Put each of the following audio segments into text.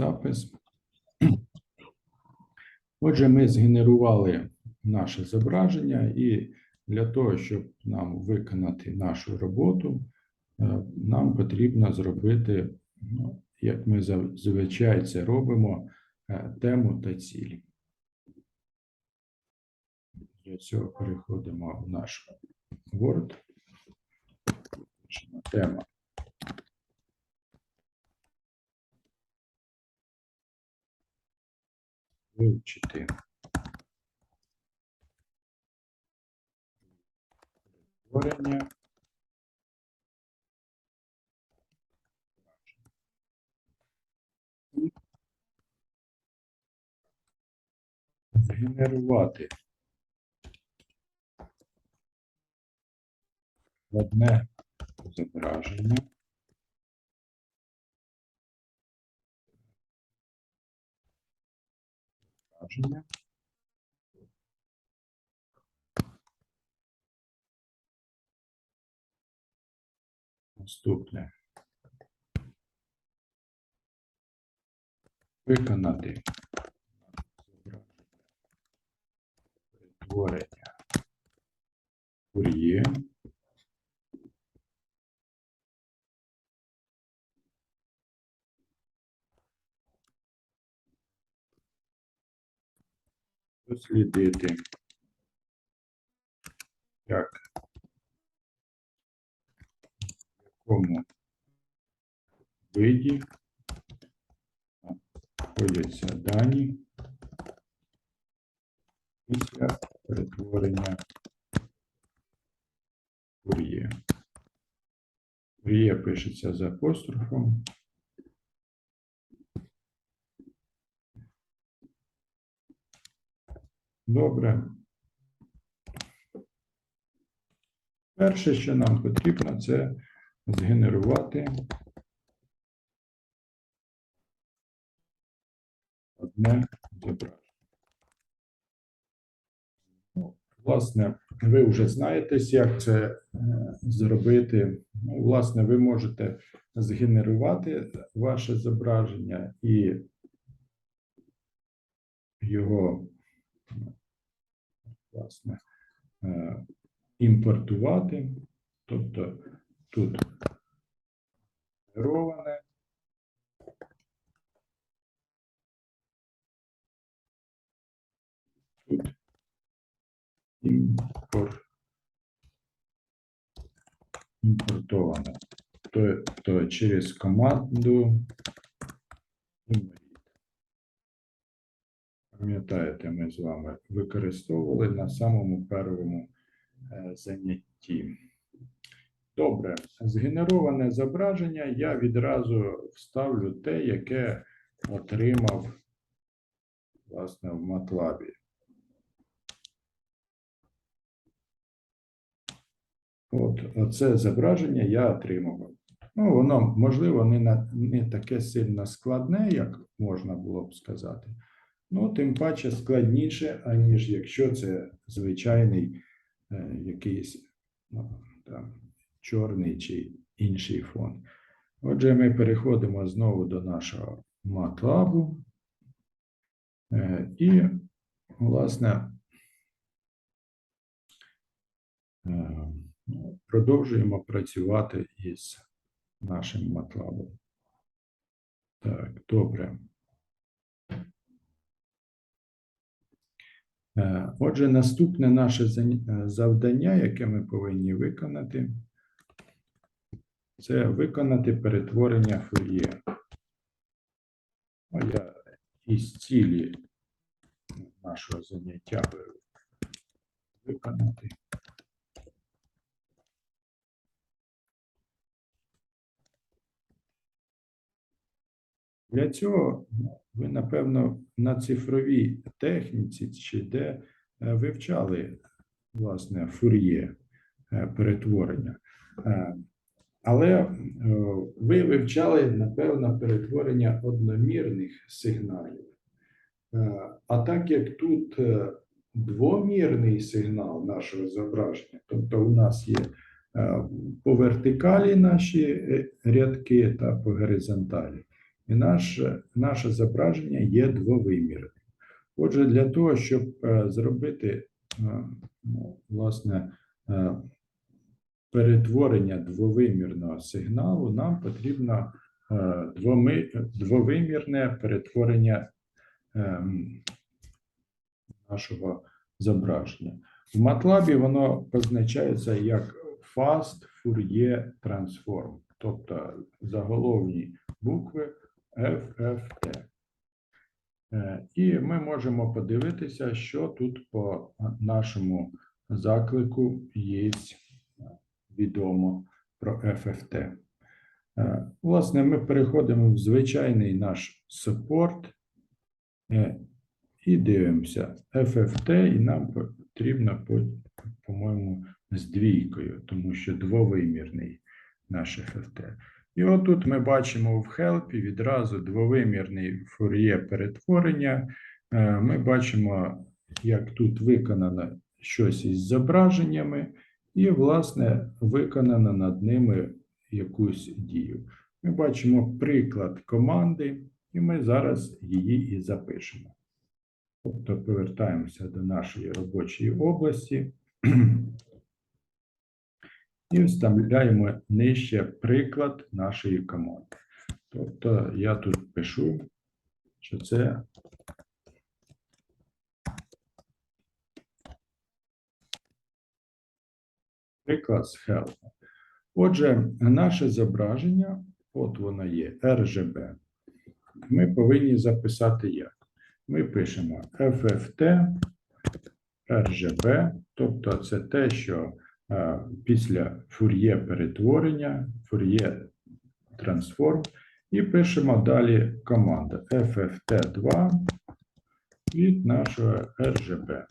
запис. Отже, ми згенерували наше зображення, і для того, щоб нам виконати нашу роботу, е, нам потрібно зробити, ну, як ми зазвичай це робимо, е, тему та цілі. Для цього переходимо в наш Word. Тема. Вивчити. Створення. Згенерувати одне зображення. Зображення. Наступне. Виконати. Перетворення. Фур'є. Дослідити, як в якому виді знаходяться дані після перетворення Фур'є. Фур'є пишеться з апострофом. Добре. Перше, що нам потрібно, це згенерувати одне зображення. Ну, Власне, ви вже знаєте, як це е, зробити. Ну, власне, ви можете згенерувати ваше зображення і його власне, е, імпортувати. Тобто тут генероване. Тут імпорт. Імпортоване. То, то через команду. Пам'ятаєте, ми з вами використовували на самому першому е, занятті. Добре, згенероване зображення я відразу вставлю те, яке отримав власне в MATLAB. От оце зображення я отримав. Ну, воно, можливо, не, на, не таке сильно складне, як можна було б сказати. Ну, тим паче складніше, аніж якщо це звичайний е, якийсь ну, там, чорний чи інший фон. Отже, ми переходимо знову до нашого MATLAB. Е, і, власне, е, ну, продовжуємо працювати із нашим MATLAB. Так, добре. Е, Отже, наступне наше е, завдання, яке ми повинні виконати, це виконати перетворення фур'є. Я із цілі нашого заняття виконати. Для цього ви, напевно, на цифровій техніці чи де е, вивчали власне фур'є е, перетворення. Е, Але ви вивчали, напевно, перетворення одномірних сигналів. А так як тут двомірний сигнал нашого зображення, тобто у нас є по вертикалі наші рядки та по горизонталі. І наше, наше зображення є двовимірним. Отже, для того, щоб е, зробити е, ну, власне е, перетворення двовимірного сигналу, нам потрібно двовимірне перетворення нашого зображення. В MATLAB воно позначається як Fast Fourier Transform, тобто заголовні букви FFT. Е, І ми можемо подивитися, що тут по нашому заклику є відомо про FFT. Е, Власне, ми переходимо в звичайний наш супорт е, і дивимося FFT, і нам потрібно, по- по-моєму, з двійкою, тому що двовимірний наш FFT. І отут ми бачимо в хелпі відразу двовимірний фур'є перетворення. Е, Ми бачимо, як тут виконано щось із зображеннями, і, власне, виконано над ними якусь дію. Ми бачимо приклад команди, і ми зараз її і запишемо. Тобто повертаємося до нашої робочої області і вставляємо нижче приклад нашої команди. Тобто я тут пишу, що це приклад з help. Отже, наше зображення, от воно є, RGB. Ми повинні записати як. Ми пишемо FFT RGB, тобто це те, що після фур'є перетворення, фур'є трансформ, і пишемо далі команда FFT2 від нашого RGB.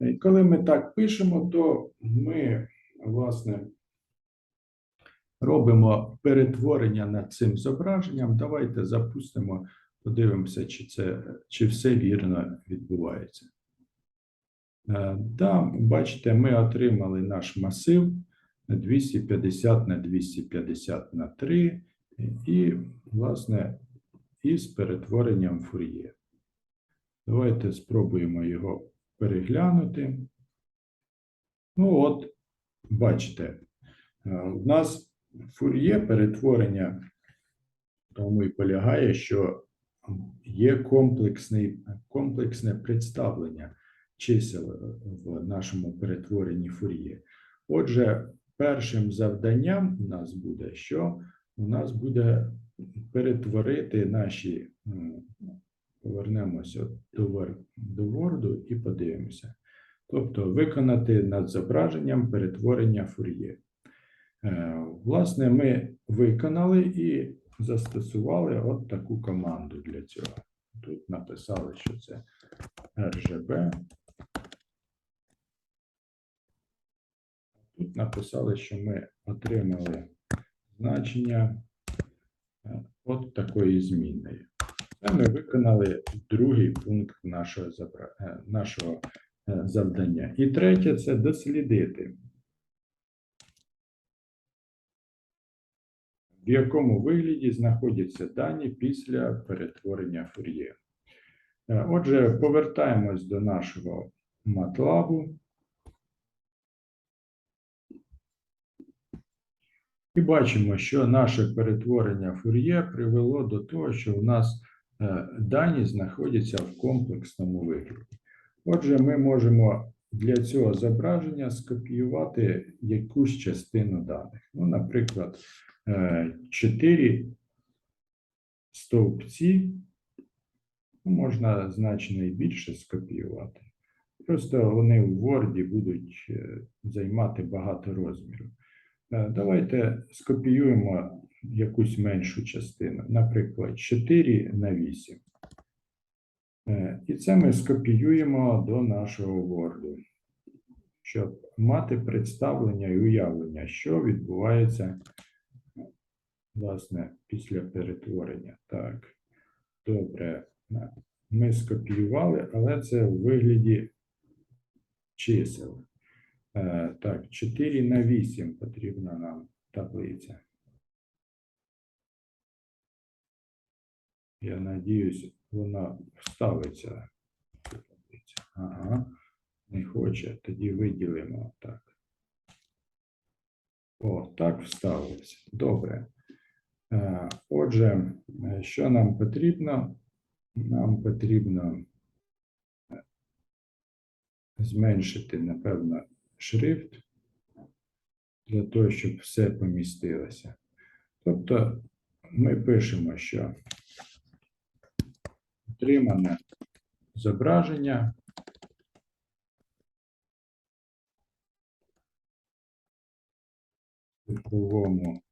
І коли ми так пишемо, то ми, власне, робимо перетворення над цим зображенням. Давайте запустимо, подивимося, чи, це, чи все вірно відбувається. Е, Да, бачите, ми отримали наш масив 250 на 250 на 3 і, власне, із перетворенням фур'є. Давайте спробуємо його переглянути. Ну, от, бачите, е, у нас фур'є перетворення тому і полягає, що є комплексний, комплексне представлення чисел в нашому перетворенні фур'є. Отже, першим завданням у нас буде, що у нас буде перетворити наші, повернемося до, вер- до Word і подивимося. Тобто виконати над зображенням перетворення фур'є. Е, Власне, ми виконали і застосували от таку команду для цього. Тут написали, що це RGB. Тут написали, що ми отримали значення е, от такої змінної. Це ми виконали другий пункт нашого, е, нашого е, завдання. І третє це дослідити. в якому вигляді знаходяться дані після перетворення фур'є. Отже, повертаємось до нашого MATLAB. І бачимо, що наше перетворення фур'є привело до того, що у нас е, дані знаходяться в комплексному вигляді. Отже, ми можемо для цього зображення скопіювати якусь частину даних. Ну, наприклад, е, чотири стовпці, ну, можна значно і більше скопіювати. Просто вони в Word будуть е, займати багато розміру. Е, Давайте скопіюємо якусь меншу частину, наприклад, 4 на 8. Е, І це ми скопіюємо до нашого Word, щоб мати представлення і уявлення, що відбувається власне, після перетворення. Так, добре. Ми скопіювали, але це в вигляді чисел. Е, Так, 4 на 8 потрібна нам таблиця. Я надіюсь, вона вставиться. Ага, не хоче, тоді виділимо так. О, так вставився. Добре. Е, Отже, що нам потрібно? Нам потрібно е, зменшити, напевно, шрифт для того, щоб все помістилося. Тобто ми пишемо, що отримане зображення в цифровому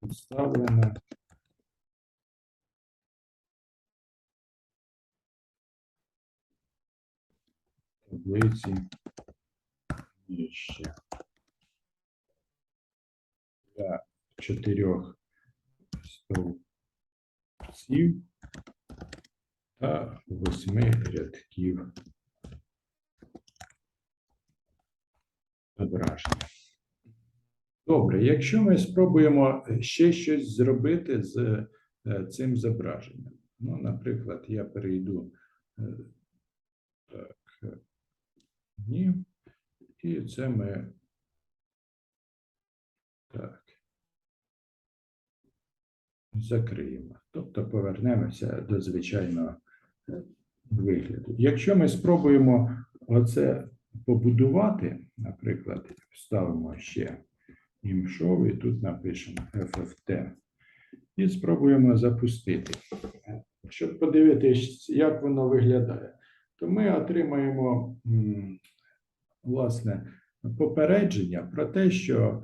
представлено таблиці нижче для чотирьох стовпців та восьми рядків зображення. Добре, якщо ми спробуємо ще щось зробити з е, цим зображенням. Ну, наприклад, я перейду е, е, ні, і це ми так. Закриємо. Тобто повернемося до звичайного е, вигляду. Якщо ми спробуємо оце побудувати, наприклад, вставимо ще імшов і тут напишемо FFT. І спробуємо запустити. Щоб подивитись, як воно виглядає, то ми отримаємо власне попередження про те, що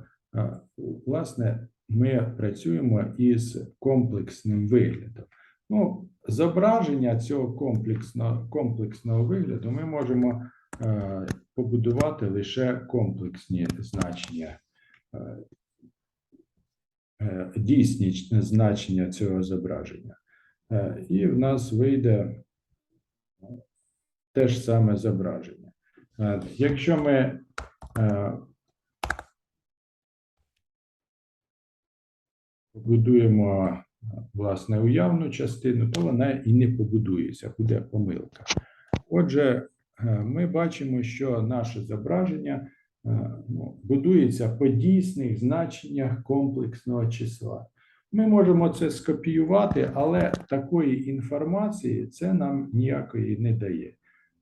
власне ми працюємо із комплексним виглядом. Ну, зображення цього комплексного, комплексного вигляду ми можемо е, побудувати лише комплексні значення, е, е, дійсні значення цього зображення. Е, і в нас вийде те ж саме зображення. Е, Якщо ми е, побудуємо власне уявну частину, то вона і не побудується, буде помилка. Отже, е, ми бачимо, що наше зображення ну, будується по дійсних значеннях комплексного числа. Ми можемо це скопіювати, але такої інформації це нам ніякої не дає.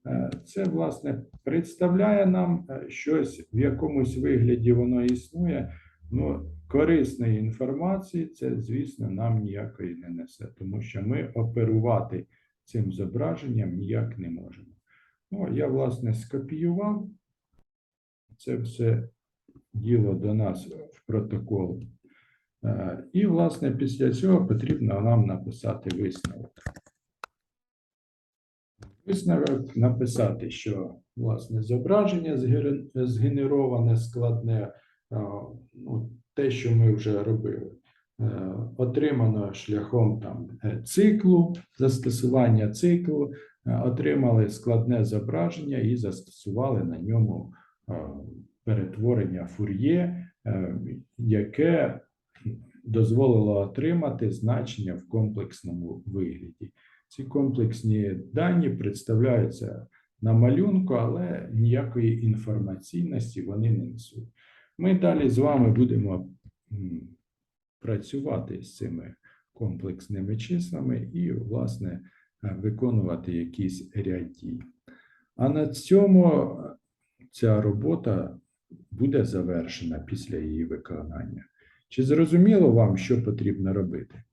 Е, Це, власне, представляє нам е, щось в якомусь вигляді воно існує. Ну, корисної інформації це, звісно, нам ніякої не несе, тому що ми оперувати цим зображенням ніяк не можемо. Ну, я, власне, скопіював це все діло до нас в протокол. Е, І, власне, після цього потрібно нам написати висновок. Висновок написати, що власне зображення згенероване складне, ну, те, що ми вже робили, е, отримано шляхом там е, циклу, застосування циклу, е, отримали складне зображення і застосували на ньому е, перетворення фур'є, е, яке дозволило отримати значення в комплексному вигляді. Ці комплексні дані представляються на малюнку, але ніякої інформаційності вони не несуть. Ми далі з вами будемо працювати з цими комплексними числами і, власне, виконувати якийсь ряд дій. А на цьому ця робота буде завершена після її виконання. Чи зрозуміло вам, що потрібно робити?